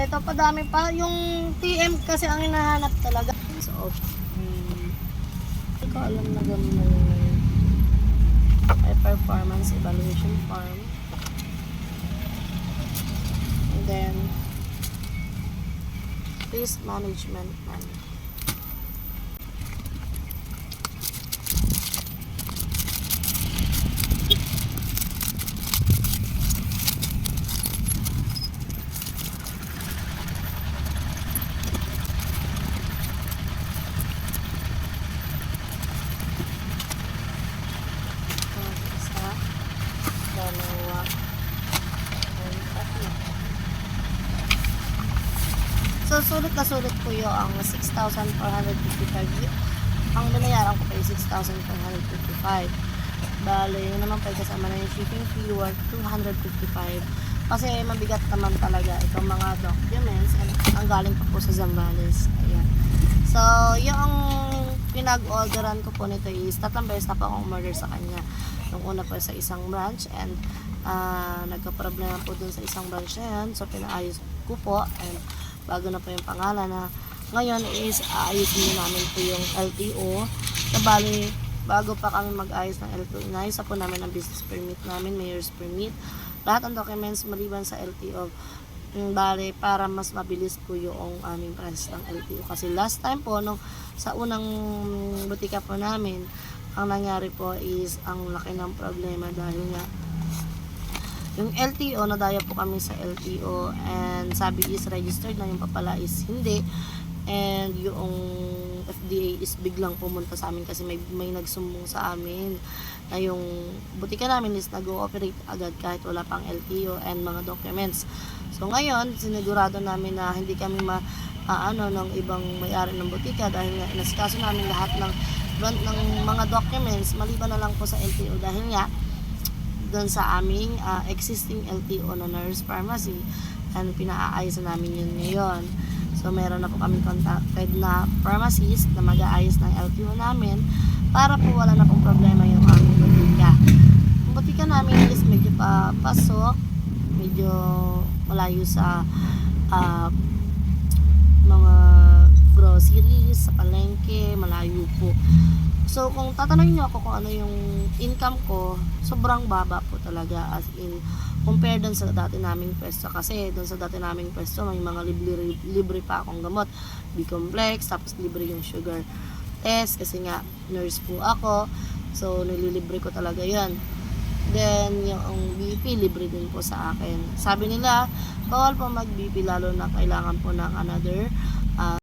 Kompleto pa. Dami pa. Yung TM kasi ang hinahanap talaga. So, hmm, hindi ko alam na gano'n na yun. May performance evaluation form. And then, risk management plan. So, sulit na sulit po yung ang 6,455. Ang binayaran ko pa yung 6,455. Bale, yun naman pa kasama na yung shipping fee worth 255. Kasi mabigat naman talaga itong mga documents and ang galing pa po sa Zambales. Ayan. So, yung pinag-orderan ko po nito is tatlong beses na po akong umorder sa kanya. Nung una po sa isang branch and ah, nagka-problema po dun sa isang branch na yan. So, pinaayos ko po and bago na po yung pangalan na ngayon is aayusin na namin po yung LTO. Na bali, bago pa kami mag-ayos ng LTO, inayos na po namin ang business permit namin, mayor's permit. Lahat ng documents maliban sa LTO. Bale, para mas mabilis po yung aming process ng LTO. Kasi last time po, nung sa unang butika po namin, ang nangyari po is ang laki ng problema dahil nga yung LTO, nadaya po kami sa LTO and sabi is registered na yung papala is hindi and yung FDA is biglang pumunta sa amin kasi may, may nagsumbong sa amin na yung butika namin is nag-ooperate agad kahit wala pang LTO and mga documents. So ngayon, sinigurado namin na hindi kami ma ah, ano ng ibang may-ari ng butika dahil nga inaskaso namin lahat ng ng mga documents maliban na lang po sa LTO dahil nga doon sa aming ah, existing LTO na nurse pharmacy and pinaaayos na namin yun ngayon. So meron na po kami contacted na pharmacist na mag-aayos ng LTO namin para po wala na pong problema yung aming butika. Ang butika namin is medyo pa pasok, medyo malayo sa ah, mga groceries, sa palengke, malayo po. So, kung tatanungin niyo ako kung ano yung income ko, sobrang baba po talaga as in compare dun sa dati naming pwesto. Kasi dun sa dati naming pwesto may mga libre, libre pa akong gamot. B-complex, tapos libre yung sugar test kasi nga nurse po ako. So nililibre ko talaga yan then yung BP libre din po sa akin. Sabi nila bawal po mag BP lalo na kailangan po ng another